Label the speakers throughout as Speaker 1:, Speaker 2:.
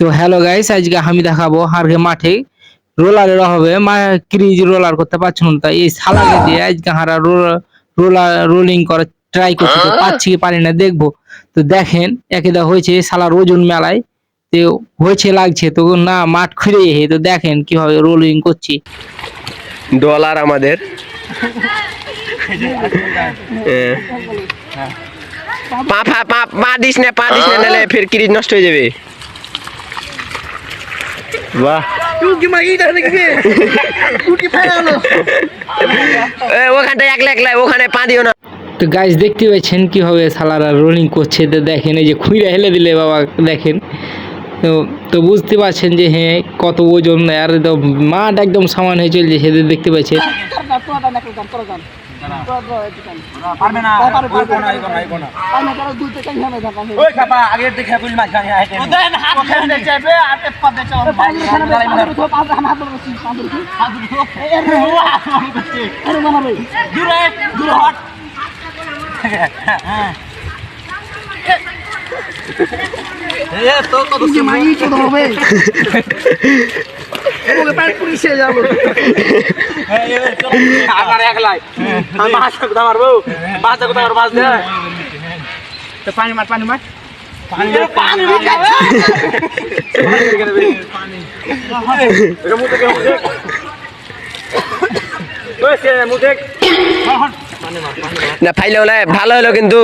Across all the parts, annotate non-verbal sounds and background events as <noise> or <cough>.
Speaker 1: তো hello guys আজকে আমি দেখাবো হারকে মাঠে রোলারের অভাবে মা ক্রিজ রোলার করতে পারছ না। তাই এই সালাকে দিয়ে আজকে হারা রোলার রোলিং করে ট্রাই করছি। তো পাচ্ছি কি পারি না দেখব। তো দেখেন একে দা হয়েছে সালার ওজন মেলায়। তো হয়েছে লাগছে। তো না মাঠ খুঁড়ে হে। তো দেখেন কীভাবে রোলিং করছি।
Speaker 2: ডলার আমাদের। <laughs> হ্যাঁ। পা পা পা পা দিস না পা দিস না নাহলে ফের কিরিজ নষ্ট হয়ে যাবে। বাহ। এ, ওখানটা একলা একলা ওখানে পা দিও না।
Speaker 1: তো গাইস দেখতে পাচ্ছেন কীভাবে সালারা রোলিং করছে তো দেখেন এই যে খুঁড়ে হেলে দিলে বাবা দেখেন। তো তো বুঝতে পারছেন যে হ্যাঁ কত ওজন আর একদম মাঠ একদম সমান হয়ে চলছে সেদের দেখতে পাচ্ছেন।
Speaker 3: পারবে না ওই কোনা এই কোনা এই কোনা ওই খাপা আগের দিকে বুঝ মাছ খানি আইতে ওদের হাত ধরে যাবে আর তে পদে চল দূরে দূরে। হট এ তো কত মাই ছোট হবে এমন পার পুলিশে যাব। আবার একলাই। আমি মাছ কথা মারবো মাছ কথা মারবো দে তো পানি মার পানি মার। পানি পানি
Speaker 2: না ফাইলে হলে ভালো হলো কিন্তু।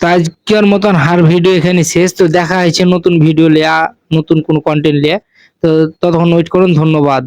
Speaker 1: আজকের মতন হার ভিডিও এখানে শেষ। তো দেখা হয়েছে নতুন ভিডিও লিয়া, নতুন কোন কন্টেন্ট লিয়া। তো ততক্ষণ ওয়েট করুন, ধন্যবাদ।